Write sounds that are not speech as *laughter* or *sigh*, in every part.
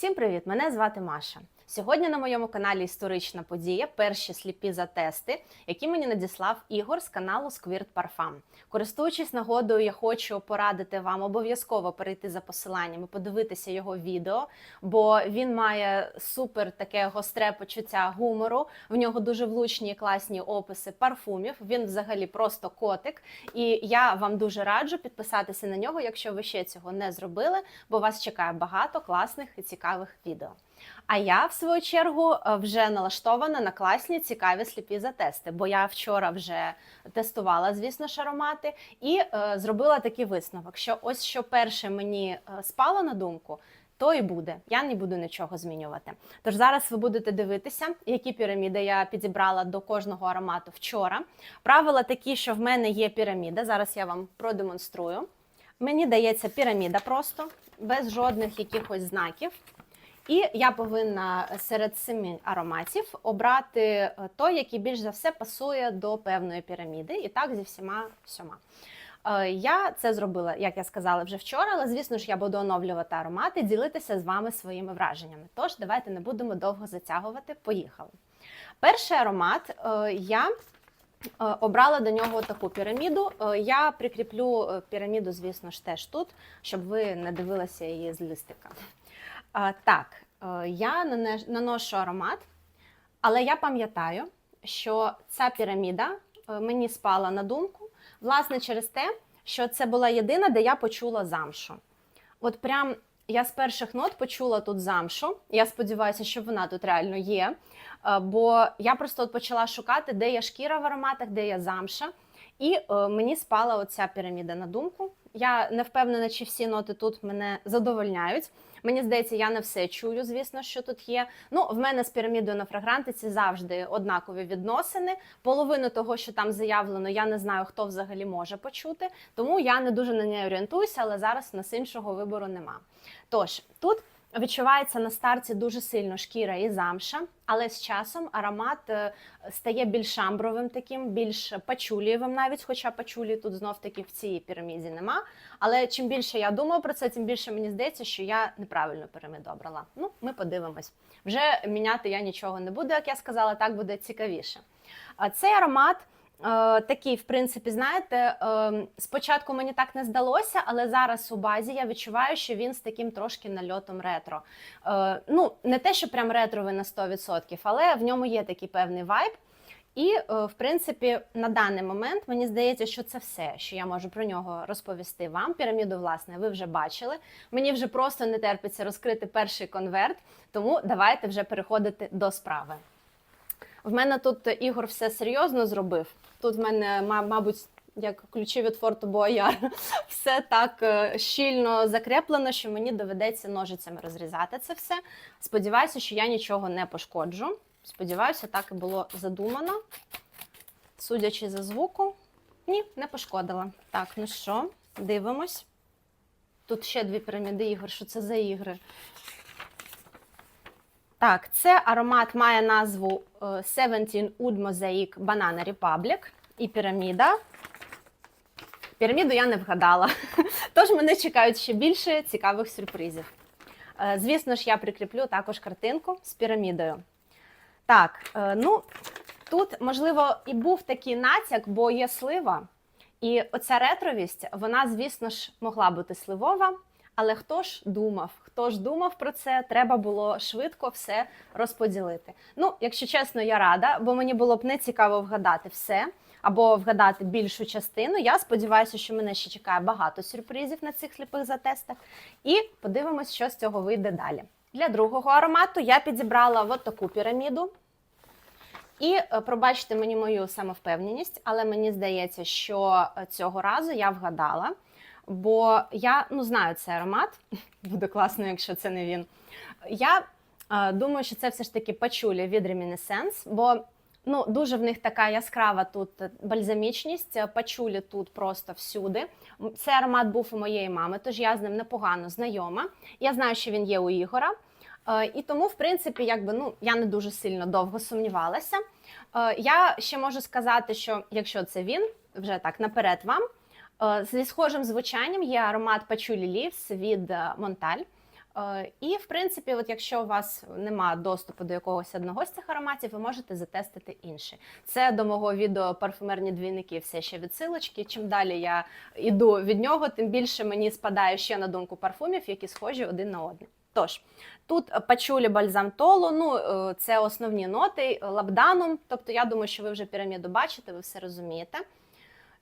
Всім привіт! Мене звати Маша. Сьогодні на моєму каналі історична подія. Перші сліпі затести, які мені надіслав Ігор з каналу Squirt Parfum. Користуючись нагодою, я хочу порадити вам обов'язково перейти за посиланням і подивитися його відео, бо він має супер таке гостре почуття гумору. В нього дуже влучні і класні описи парфумів. Він взагалі просто котик. І я вам дуже раджу підписатися на нього, якщо ви ще цього не зробили, бо вас чекає багато класних і цікавих відео. А я, в свою чергу, е, вже налаштована на класні цікаві сліпі затести, бо я вчора вже тестувала, звісно ж, аромати, і е, зробила такий висновок: що ось що перше мені е, спало на думку. То і буде, я не буду нічого змінювати. Тож зараз ви будете дивитися, які піраміди я підібрала до кожного аромату вчора. Правила такі, що в мене є піраміда. Зараз я вам продемонструю. Мені дається піраміда просто без жодних якихось знаків. І я повинна серед семи ароматів обрати е, той, який більш за все пасує до певної піраміди, і так зі всіма сьома. Е, Я це зробила, як я сказала вже вчора, але звісно ж я буду оновлювати аромати, ділитися з вами своїми враженнями. Тож давайте не будемо довго затягувати. Поїхали. Перший аромат е, я обрала до нього таку піраміду. Е, Я прикріплю е, піраміду, звісно ж, теж тут, щоб ви не дивилися її з листика. Так, е, я наношу аромат, але я пам'ятаю, що ця піраміда е, мені спала на думку, власне, через те, що це була єдина, де я почула замшу. От прям я з перших нот почула тут замшу. Я сподіваюся, що вона тут реально є. е, Бо я просто от почала шукати, де є шкіра в ароматах, де є замша. І е, мені спала оця піраміда на думку. Я не впевнена, чи всі ноти тут мене задовольняють. Мені здається, я не все чую, звісно, що тут є. Ну, в мене з пірамідою на фрагрантиці завжди однакові відносини. Половину того, що там заявлено, я не знаю, хто взагалі може почути. Тому я не дуже на неї орієнтуюся, але зараз в нас іншого вибору нема. Тож тут відчувається на старті дуже сильно шкіра і замша, але з часом аромат е, стає більш амбровим, таким, більш пачулієвим навіть, хоча пачулі тут знов таки в цій піраміді нема. Але чим більше я думаю про це, тим більше мені здається, що я неправильну піраміду обрала. Ну, ми подивимось. Вже міняти я нічого не буду, як я сказала, так буде цікавіше. А Цей аромат. Е, такий, в принципі, знаєте, е, спочатку мені так не здалося, але зараз у базі я відчуваю, що він з таким трошки нальотом ретро. Е, ну, не те, що прям ретровий на 100%, але в ньому є такий певний вайб. І, е, в принципі, на даний момент мені здається, що це все, що я можу про нього розповісти вам. Піраміду, власне, ви вже бачили. Мені вже просто не терпиться розкрити перший конверт, тому давайте вже переходити до справи. В мене тут Ігор все серйозно зробив. Тут в мене, мабуть, як ключі від форту Бояр, *laughs* все так е, щільно закріплено, що мені доведеться ножицями розрізати це все. Сподіваюся, що я нічого не пошкоджу. Сподіваюся, так і було задумано. Судячи за звуку, ні, не пошкодила. Так, ну що, дивимось. Тут ще дві піраміди ігор. Що це за ігри? Так, це аромат має назву е, 17 Oud Mosaic Banana Republic і піраміда. Піраміду я не вгадала. *laughs* Тож мене чекають ще більше цікавих сюрпризів. Е, Звісно ж, я прикріплю також картинку з пірамідою. Так, е, ну тут, можливо, і був такий натяк, бо є слива. І оця ретровість, вона, звісно ж, могла бути сливова. Але хто ж думав? Хто ж думав про це? Треба було швидко все розподілити. Ну, якщо чесно, я рада, бо мені було б не цікаво вгадати все або вгадати більшу частину. Я сподіваюся, що мене ще чекає багато сюрпризів на цих сліпих затестах. І подивимось, що з цього вийде далі. Для другого аромату я підібрала от таку піраміду. І е, пробачте мені мою самовпевненість, але мені здається, що е, цього разу я вгадала. Бо я ну, знаю цей аромат, *laughs* буде класно, якщо це не він. Я е, думаю, що це все ж таки пачулі від Reminiscence, бо ну, дуже в них така яскрава тут бальзамічність, е, пачулі тут просто всюди. Цей аромат був у моєї мами, тож я з ним непогано знайома. Я знаю, що він є у Ігора. Е, І тому, в принципі, якби ну я не дуже сильно довго сумнівалася. Е, Я ще можу сказати, що якщо це він, вже так наперед вам. Е, Зі схожим звучанням є аромат Patchouli Leaves від е, Монталь. Е, І, в принципі, от якщо у вас немає доступу до якогось одного з цих ароматів, ви можете затестити інший. Це до мого відео парфумерні двійники, все ще відсилочки. Чим далі я йду від нього, тим більше мені спадає ще на думку парфумів, які схожі один на один. Тож, тут пачулі бальзам толу, ну це основні ноти, лабданум. Тобто, я думаю, що ви вже піраміду бачите, ви все розумієте.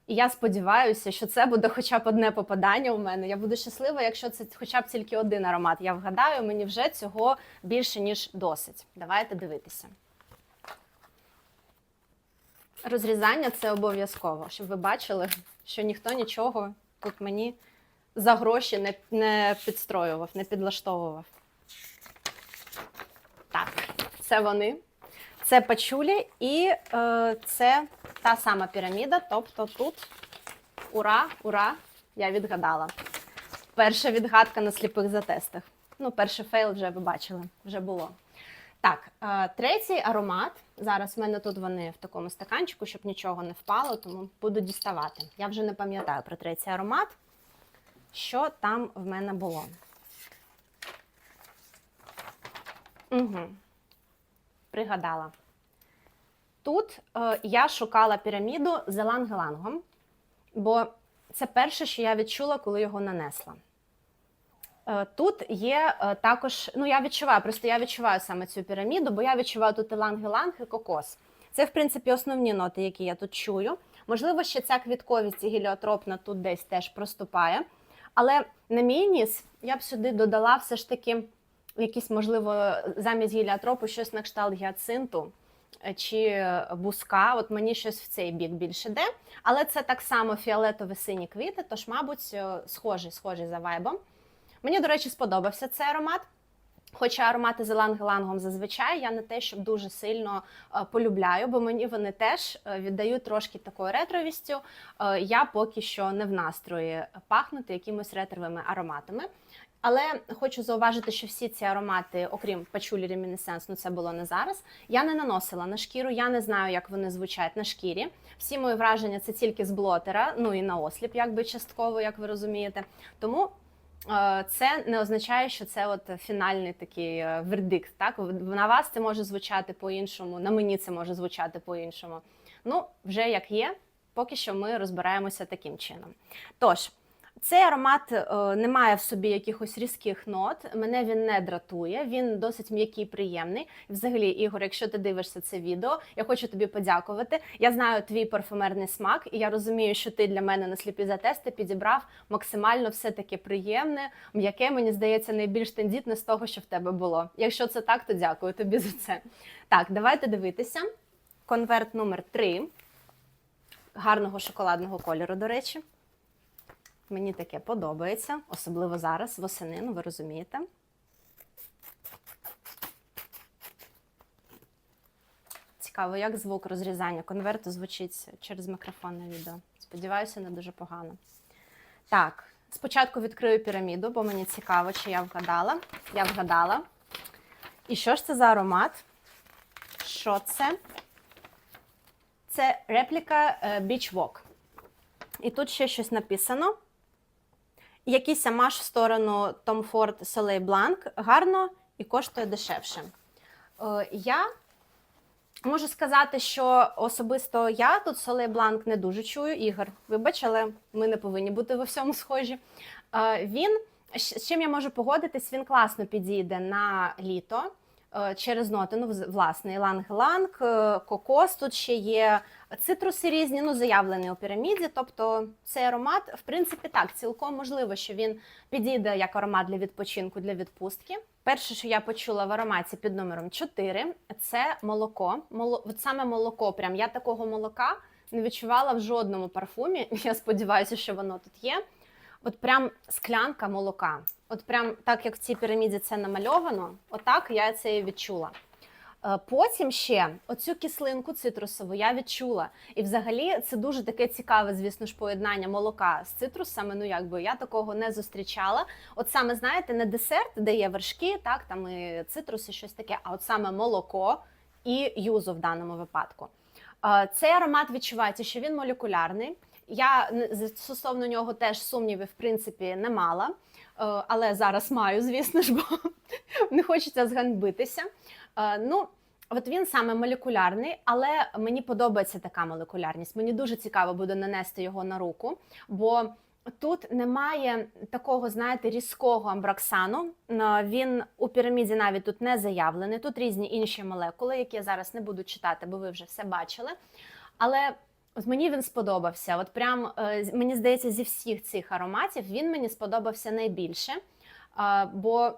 І я сподіваюся, що це буде хоча б одне попадання у мене. Я буду щаслива, якщо це хоча б тільки один аромат. Я вгадаю, мені вже цього більше, ніж досить. Давайте дивитися. Розрізання це обов'язково, щоб ви бачили, що ніхто нічого тут мені за гроші не, не підстроював, не підлаштовував. Так, це вони. Це пачулі і е, це та сама піраміда. Тобто тут ура, ура! Я відгадала. Перша відгадка на сліпих затестах. Ну, перший фейл вже ви бачили, вже було. Так, е, третій аромат. Зараз в мене тут вони в такому стаканчику, щоб нічого не впало, тому буду діставати. Я вже не пам'ятаю про третій аромат, що там в мене було. Угу. Пригадала. Тут е, я шукала піраміду з елангелангом, бо це перше, що я відчула, коли його нанесла. Е, тут є е, також, ну я відчуваю, просто я відчуваю саме цю піраміду, бо я відчуваю тут еланг-еланг і кокос. Це, в принципі, основні ноти, які я тут чую. Можливо, ще ця квітковість і гіліотропна тут десь теж проступає. Але на мій ніс я б сюди додала все ж таки якісь, можливо, замість гіліотропу щось на кшталт гіацинту чи буска. От мені щось в цей бік більше йде. Але це так само фіолетові сині квіти, тож, мабуть, е, схожий, схожий за вайбом. Мені, до речі, сподобався цей аромат. Хоча аромати з еланг-елангом зазвичай я не те, щоб дуже сильно е, полюбляю, бо мені вони теж е, віддають трошки такою ретровістю. Е, я поки що не в настрої пахнути якимось ретровими ароматами. Але хочу зауважити, що всі ці аромати, окрім пачулі ремінесенс, ну це було не зараз. Я не наносила на шкіру, я не знаю, як вони звучать на шкірі. Всі мої враження це тільки з блотера, ну і на осліп, якби частково, як ви розумієте. Тому е, це не означає, що це от фінальний такий е, вердикт. Так на вас це може звучати по-іншому, на мені це може звучати по-іншому. Ну, вже як є, поки що ми розбираємося таким чином. Тож. Цей аромат е, не має в собі якихось різких нот. Мене він не дратує, він досить м'який, приємний. Взагалі, Ігор, якщо ти дивишся це відео, я хочу тобі подякувати. Я знаю твій парфумерний смак, і я розумію, що ти для мене на сліпі затести підібрав максимально все таки приємне, м'яке. Мені здається, найбільш тендітне з того, що в тебе було. Якщо це так, то дякую тобі за це. Так, давайте дивитися. Конверт номер 3 гарного шоколадного кольору, до речі. Мені таке подобається, особливо зараз, восени, ну ви розумієте. Цікаво, як звук розрізання конверту звучить через мікрофон на відео. Сподіваюся, не дуже погано. Так, спочатку відкрию піраміду, бо мені цікаво, чи я вгадала. Я вгадала. І що ж це за аромат? Що це? Це репліка е, Beach Walk. І тут ще щось написано якийсь амаш в сторону Tom Ford Soleil Blanc гарно і коштує дешевше. Е, я можу сказати, що особисто я тут Soleil Blanc не дуже чую. Ігор, вибач, але ми не повинні бути во всьому схожі. Е, він, з чим я можу погодитись, він класно підійде на літо. Е, Через ноти, ну, власне, іланг-ланг, кокос, тут ще є Цитруси різні, ну заявлені у піраміді. Тобто цей аромат, в принципі, так, цілком можливо, що він підійде як аромат для відпочинку, для відпустки. Перше, що я почула в ароматі під номером 4, це молоко. Моло... От саме молоко. Прям я такого молока не відчувала в жодному парфумі. *laughs* Я сподіваюся, що воно тут є. От прям склянка молока. От прям так як в цій піраміді це намальовано, отак я це і відчула. Е, потім ще оцю кислинку цитрусову я відчула. І взагалі це дуже таке цікаве, звісно ж, поєднання молока з цитрусами. Ну якби я такого не зустрічала. От саме знаєте, не десерт, де є вершки, так там і цитруси, щось таке, а от саме молоко і юзо в даному випадку. Е, цей аромат відчувається, що він молекулярний. Я стосовно нього теж сумнівів в принципі не мала. але зараз маю, звісно ж, бо *laughs* не хочеться зганьбитися. Е, Ну, от він саме молекулярний, але мені подобається така молекулярність. Мені дуже цікаво буде нанести його на руку, бо тут немає такого, знаєте, різкого амброксану. Е, Він у піраміді навіть тут не заявлений. Тут різні інші молекули, які я зараз не буду читати, бо ви вже все бачили. Але от мені він сподобався. От прям е, мені здається, зі всіх цих ароматів він мені сподобався найбільше. Бо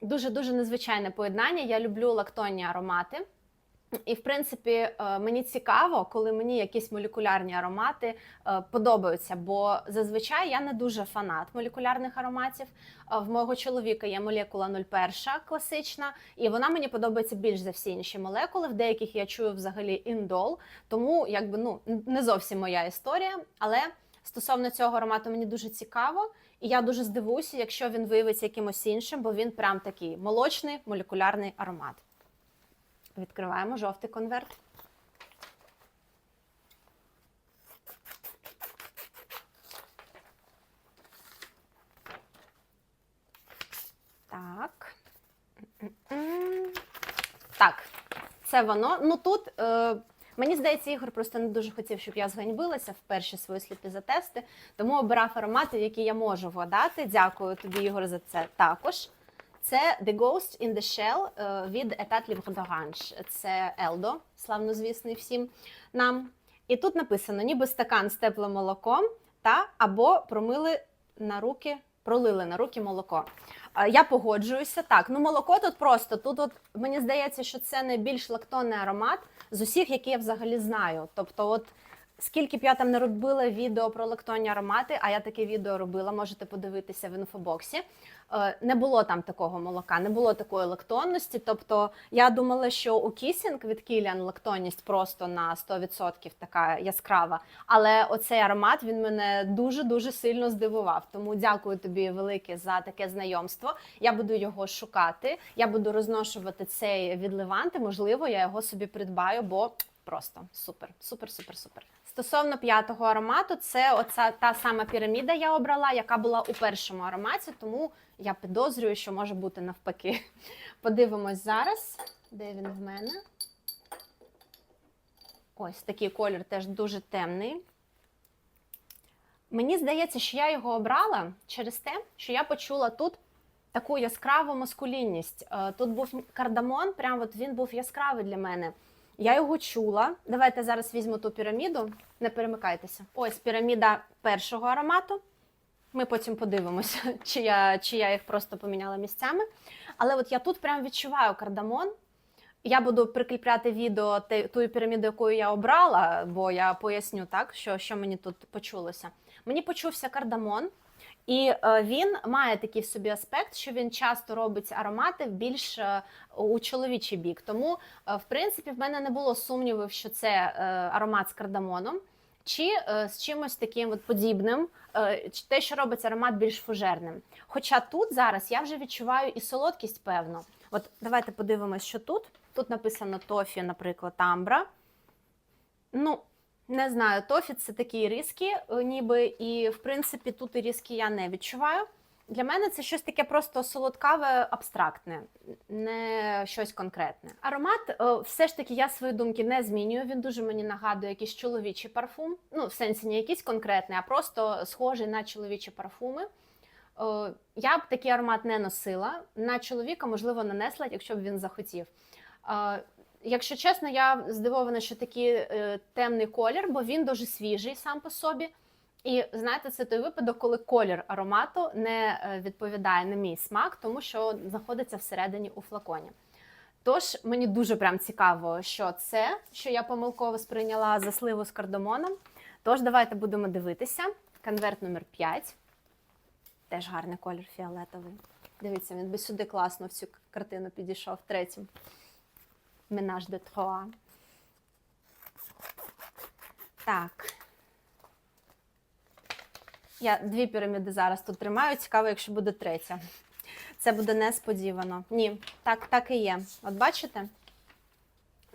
дуже дуже незвичайне поєднання. Я люблю лактонні аромати. І, в принципі, е, мені цікаво, коли мені якісь молекулярні аромати е, подобаються, бо зазвичай я не дуже фанат молекулярних ароматів. Е, В мого чоловіка є молекула 01 класична, і вона мені подобається більш за всі інші молекули. В деяких я чую взагалі індол, тому якби ну не зовсім моя історія. Але стосовно цього аромату мені дуже цікаво, і я дуже здивуюся, якщо він виявиться якимось іншим, бо він прям такий молочний молекулярний аромат. Відкриваємо жовтий конверт. Так. Так, це воно. Ну тут е, мені здається, Ігор просто не дуже хотів, щоб я зганьбилася в перші свої сліпі затести, тому обирав аромати, які я можу вгадати. Дякую тобі, Ігор, за це також. Це The Ghost in the Shell е, від Etat Livre. Це Елдо, славнозвісний всім нам. І тут написано: ніби стакан з теплим молоком та або промили на руки, пролили на руки молоко. Е, Я погоджуюся. Так, ну молоко тут просто. Тут, от, мені здається, що це найбільш лактонний аромат з усіх, які я взагалі знаю. Тобто, от скільки б я там не робила відео про лактонні аромати, а я таке відео робила, можете подивитися в інфобоксі. Е, Не було там такого молока, не було такої лактонності. Тобто я думала, що у кісінг від Кіліан лактонність просто на 100% така яскрава. Але оцей аромат він мене дуже дуже сильно здивував. Тому дякую тобі велике за таке знайомство. Я буду його шукати. Я буду розношувати цей від Леванти. Можливо, я його собі придбаю, бо просто супер, супер, супер, супер. Стосовно п'ятого аромату, це оця та сама піраміда я обрала, яка була у першому ароматі, тому я підозрюю, що може бути навпаки. *laughs* Подивимось зараз, де він в мене. Ось такий колір теж дуже темний. Мені здається, що я його обрала через те, що я почула тут таку яскраву маскулінність. Е, Тут був кардамон, прям от він був яскравий для мене. Я його чула. Давайте зараз візьму ту піраміду, не перемикайтеся. Ось піраміда першого аромату. Ми потім подивимося, *laughs* чи я, чи я їх просто поміняла місцями. Але от я тут прям відчуваю кардамон. Я буду прикріпляти відео ту піраміду, яку я обрала, бо я поясню так, що, що мені тут почулося. Мені почувся кардамон, і е, він має такий в собі аспект, що він часто робить аромати більш е, у чоловічий бік. Тому, е, в принципі, в мене не було сумнівів, що це аромат з кардамоном. Чи з чимось таким от подібним, е, те, що робить аромат більш фужерним. Хоча тут зараз я вже відчуваю і солодкість, певно. От давайте подивимось, що тут. Тут написано тофі, наприклад, амбра. Ну, не знаю, тофі це такі різкі, е, ніби, і в принципі тут і різкі я не відчуваю. Для мене це щось таке просто солодкаве, абстрактне, не щось конкретне. Аромат, е, все ж таки, я свої думки не змінюю. Він дуже мені нагадує якийсь чоловічий парфум. Ну, в сенсі не якийсь конкретний, а просто схожий на чоловічі парфуми. Е, Я б такий аромат не носила. На чоловіка, можливо, нанесла, якщо б він захотів. Якщо чесно, я здивована, що такий е, темний колір, бо він дуже свіжий сам по собі. І знаєте, це той випадок, коли колір аромату не е, відповідає на мій смак, тому що знаходиться всередині у флаконі. Тож мені дуже прям цікаво, що це, що я помилково сприйняла за сливу з кардамоном. Тож давайте будемо дивитися. Конверт номер 5. Теж гарний колір фіолетовий. Дивіться, він би сюди класно в цю картину підійшов третім. Менаж де Троа. Так. Я дві піраміди зараз тут тримаю. Цікаво, якщо буде третя. Це буде несподівано. Ні, так, так і є. От бачите?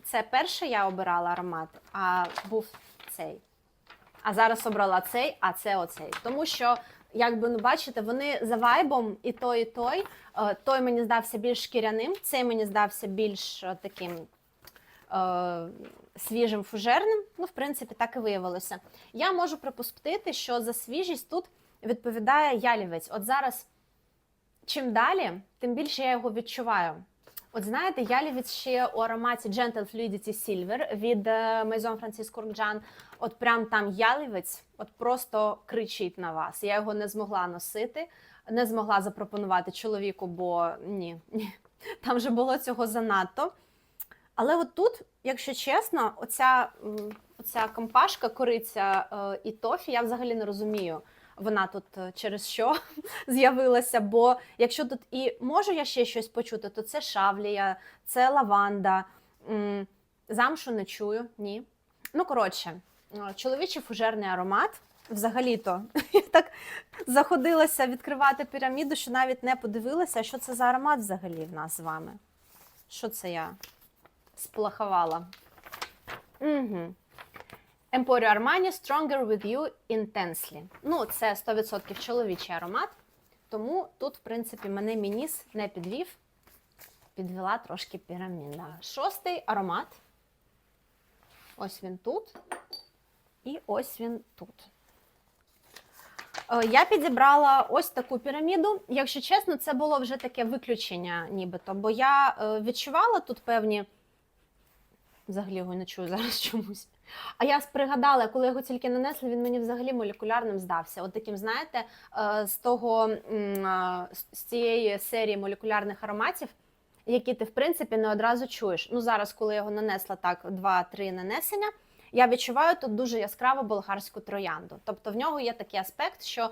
Це перший я обирала аромат, а був цей. А зараз обрала цей, а це оцей. Тому що Якби ну бачите, вони за вайбом і той, і той. Е, Той мені здався більш шкіряним, цей мені здався більш е, таким е, свіжим фужерним. Ну, в принципі, так і виявилося. Я можу припустити, що за свіжість тут відповідає ялівець. От зараз, чим далі, тим більше я його відчуваю. От знаєте, ялівець ще у ароматі Gentle Fluidity Silver від е, Maison Francis Kurkdjian. От прям там ялівець, от просто кричить на вас. Я його не змогла носити, не змогла запропонувати чоловіку, бо ні, ні. Там вже було цього занадто. Але от тут, якщо чесно, оця, оця компашка, кориця е, і тофі, я взагалі не розумію. Вона тут е, через що *laughs* з'явилася. Бо якщо тут і можу я ще щось почути, то це шавлія, це лаванда. Замшу не чую, ні. Ну, коротше, е, чоловічий фужерний аромат. Взагалі-то *laughs* я так заходилася відкривати піраміду, що навіть не подивилася, що це за аромат взагалі в нас з вами. Що це я сплахувала? Угу. Emporio Armani Stronger with You Intensely. Ну, це 100% чоловічий аромат. Тому тут, в принципі, мене мініс не підвів. Підвела трошки піраміда. Шостий аромат. Ось він тут. І ось він тут. Е, Я підібрала ось таку піраміду. Якщо чесно, це було вже таке виключення, нібито, бо я е, відчувала тут певні. Взагалі його не чую *laughs* зараз чомусь. А я пригадала, коли його тільки нанесли, він мені взагалі молекулярним здався. От таким, знаєте, е, з того з- цієї серії молекулярних ароматів, які ти в принципі не одразу чуєш. Ну зараз, коли його нанесла так, два-три нанесення. Я відчуваю тут дуже яскраву болгарську троянду. Тобто в нього є такий аспект, що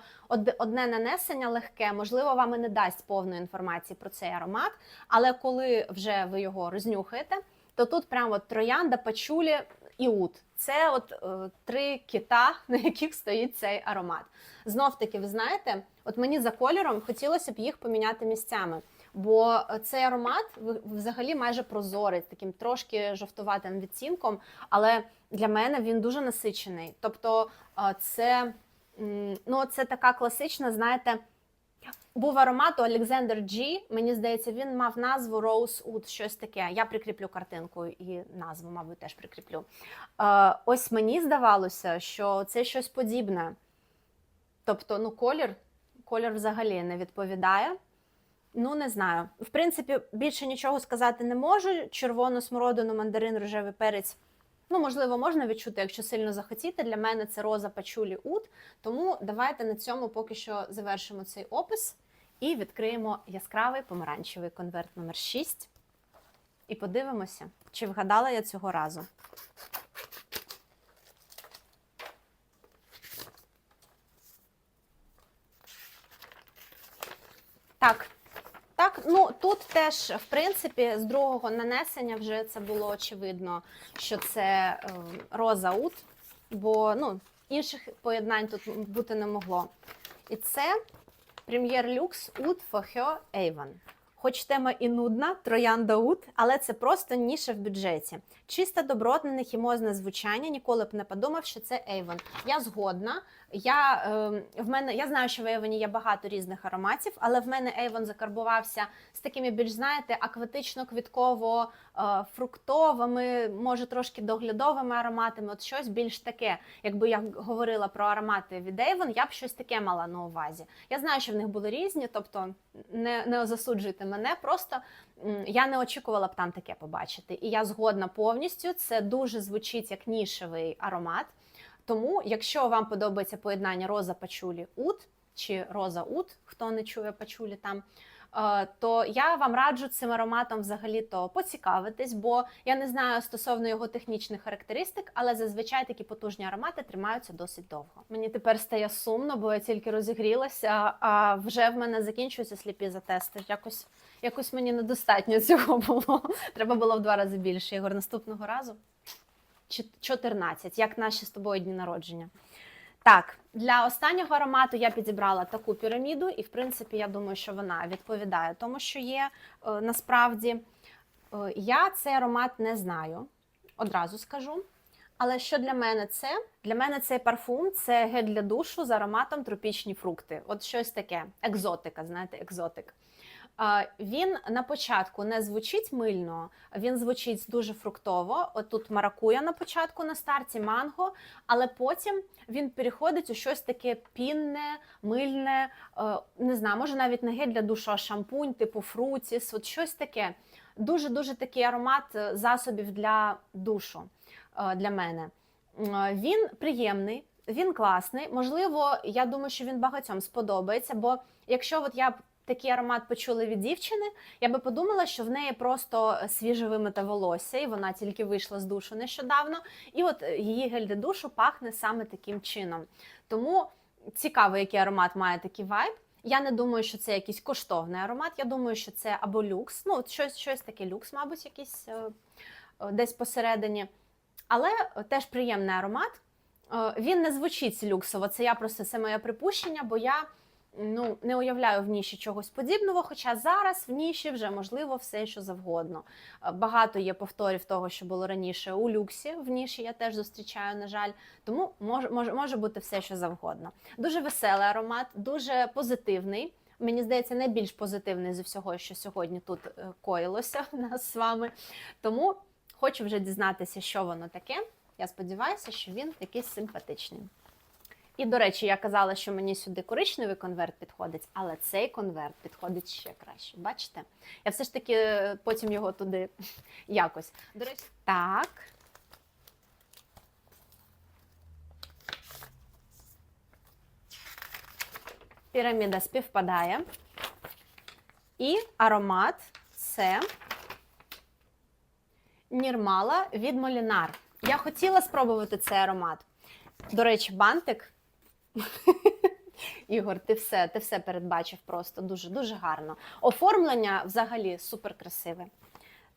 одне нанесення легке, можливо, вам і не дасть повної інформації про цей аромат, але коли вже ви його рознюхаєте, то тут прямо троянда, пачулі і ут. Це от е, три кита, *laughs* на яких стоїть цей аромат. Знов таки, ви знаєте, от мені за кольором хотілося б їх поміняти місцями. Бо е, цей аромат взагалі майже прозорий, таким трошки жовтуватим відцінком, але для мене він дуже насичений. Тобто, е, це, ну, це така класична, знаєте, був аромат у Alexander G, мені здається, він мав назву Rose Oud, щось таке. Я прикріплю картинку і назву, мабуть, теж прикріплю. Е, ось мені здавалося, що це щось подібне. Тобто, ну, колір, колір взагалі не відповідає. Ну, не знаю. В принципі, більше нічого сказати не можу. Червону смородину, мандарин, рожевий перець. Ну, можливо, можна відчути, якщо сильно захотіти. Для мене це роза пачулі ут. Тому давайте на цьому поки що завершимо цей опис і відкриємо яскравий помаранчевий конверт номер 6 І подивимося, чи вгадала я цього разу. Так. Ну тут теж, в принципі, з другого нанесення вже це було очевидно, що це е, роза ут, бо ну, інших поєднань тут бути не могло. І це прем'єр люкс Ут Фохьо Avon. Хоч тема і нудна, троянда ут, але це просто ніша в бюджеті. Чисте добротне, нехімозне звучання. Ніколи б не подумав, що це Avon. Я згодна. Я, е, в мене, я знаю, що в Avon є багато різних ароматів, але в мене Avon закарбувався з такими більш, знаєте, акватично-квітково е, може трошки доглядовими ароматами. От щось більш таке. Якби я говорила про аромати від Avon, я б щось таке мала на увазі. Я знаю, що в них були різні, тобто не, не засуджуйте мене. Просто я не очікувала б там таке побачити. І я згодна повністю. Це дуже звучить як нішевий аромат. Тому, якщо вам подобається поєднання роза пачулі ут чи роза ут, хто не чує пачулі там. Е, То я вам раджу цим ароматом взагалі-то поцікавитись, бо я не знаю стосовно його технічних характеристик, але зазвичай такі потужні аромати тримаються досить довго. Мені тепер стає сумно, бо я тільки розігрілася, а вже в мене закінчуються сліпі затести. Якось, якось мені недостатньо цього було. *laughs* Треба було в два рази більше. Ігор, наступного разу. Чи- 14, як наші з тобою дні народження. Так, для останнього аромату я підібрала таку піраміду, і в принципі, я думаю, що вона відповідає тому, що є е, насправді. Е, я цей аромат не знаю, одразу скажу. Але що для мене це? Для мене цей парфум це гель для душу з ароматом тропічні фрукти. От щось таке, екзотика, знаєте, екзотик. Він на початку не звучить мильно, він звучить дуже фруктово. От тут маракуя на початку на старті, манго, але потім він переходить у щось таке пінне, мильне, е, не знаю, може навіть не гель для душу, а шампунь, типу фрутіс, от щось таке. Дуже дуже такий аромат е, засобів для душу е, для мене. Він приємний, він класний. Можливо, я думаю, що він багатьом сподобається. Бо якщо от я такий аромат почула від дівчини, я би подумала, що в неї просто свіже вимите волосся, і вона тільки вийшла з душу нещодавно. І от е, її гель для душу пахне саме таким чином. Тому цікаво, який аромат має такий вайб. Я не думаю, що це якийсь коштовний аромат. Я думаю, що це або люкс, ну от щось, щось таке люкс, мабуть, якийсь е, е, десь посередині. Але е, теж приємний аромат. Е, Він не звучить люксово. Це я просто це моє припущення, бо я ну, не уявляю в ніші чогось подібного. Хоча зараз в ніші вже можливо все, що завгодно. Е, Багато є повторів того, що було раніше у люксі. В ніші я теж зустрічаю, на жаль. Тому може, може, може бути все, що завгодно. Дуже веселий аромат, дуже позитивний. Мені здається, найбільш позитивний з всього, що сьогодні тут е, коїлося *laughs* нас з вами. Тому хочу вже дізнатися, що воно таке. Я сподіваюся, що він якийсь симпатичний. І, до речі, я казала, що мені сюди коричневий конверт підходить, але цей конверт підходить ще краще. Бачите? Я все ж таки е, потім його туди *laughs* якось. До речі, так. Піраміда співпадає. І аромат це Нірмала від Молінар. Я хотіла спробувати цей аромат. До речі, бантик. *laughs* Ігор, ти все, ти все передбачив просто дуже дуже гарно. Оформлення взагалі супер красиве.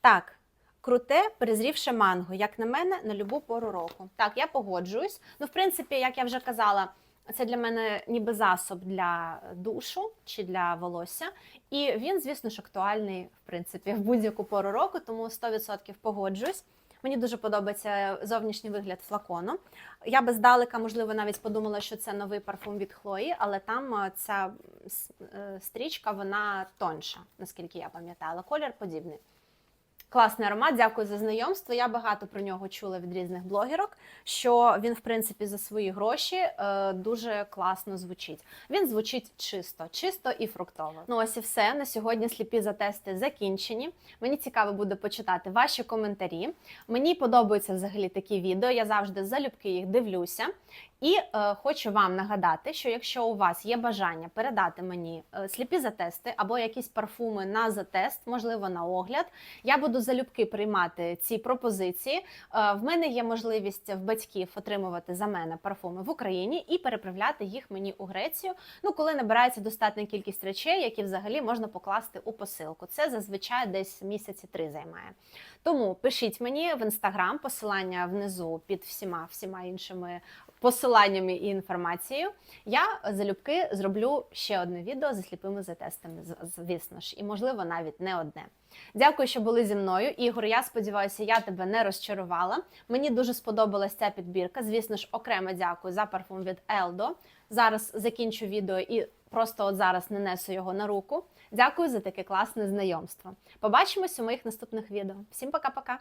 Так, круте, перезрівше манго, як на мене, на любу пору року. Так, я погоджуюсь. Ну, в принципі, як я вже казала, це для мене ніби засоб для душу чи для волосся. І він, звісно ж, актуальний, в принципі, в будь-яку пору року, тому 100% погоджуюсь. Мені дуже подобається зовнішній вигляд флакону. Я би здалека, можливо, навіть подумала, що це новий парфум від Хлої, але там е, ця е, стрічка вона тонша, наскільки я пам'ятаю, але колір подібний. Класний аромат, дякую за знайомство. Я багато про нього чула від різних блогерок, що він, в принципі, за свої гроші е, дуже класно звучить. Він звучить чисто, чисто і фруктово. Ну ось і все. На сьогодні сліпі за тести закінчені. Мені цікаво буде почитати ваші коментарі. Мені подобаються взагалі такі відео. Я завжди залюбки їх дивлюся. І е, хочу вам нагадати, що якщо у вас є бажання передати мені е, сліпі затести або якісь парфуми на затест, можливо, на огляд, я буду залюбки приймати ці пропозиції. Е, в мене є можливість в батьків отримувати за мене парфуми в Україні і переправляти їх мені у Грецію. Ну, коли набирається достатня кількість речей, які взагалі можна покласти у посилку. Це зазвичай десь місяці три займає. Тому пишіть мені в інстаграм, посилання внизу під всіма всіма іншими посиланнями і інформацією. Я залюбки зроблю ще одне відео зі сліпими затестами, звісно ж, і можливо навіть не одне. Дякую, що були зі мною. Ігор, я сподіваюся, я тебе не розчарувала. Мені дуже сподобалась ця підбірка. Звісно ж, окремо дякую за парфум від Eldo. Зараз закінчу відео і просто от зараз нанесу його на руку. Дякую за таке класне знайомство. Побачимось у моїх наступних відео. Всім пока-пока!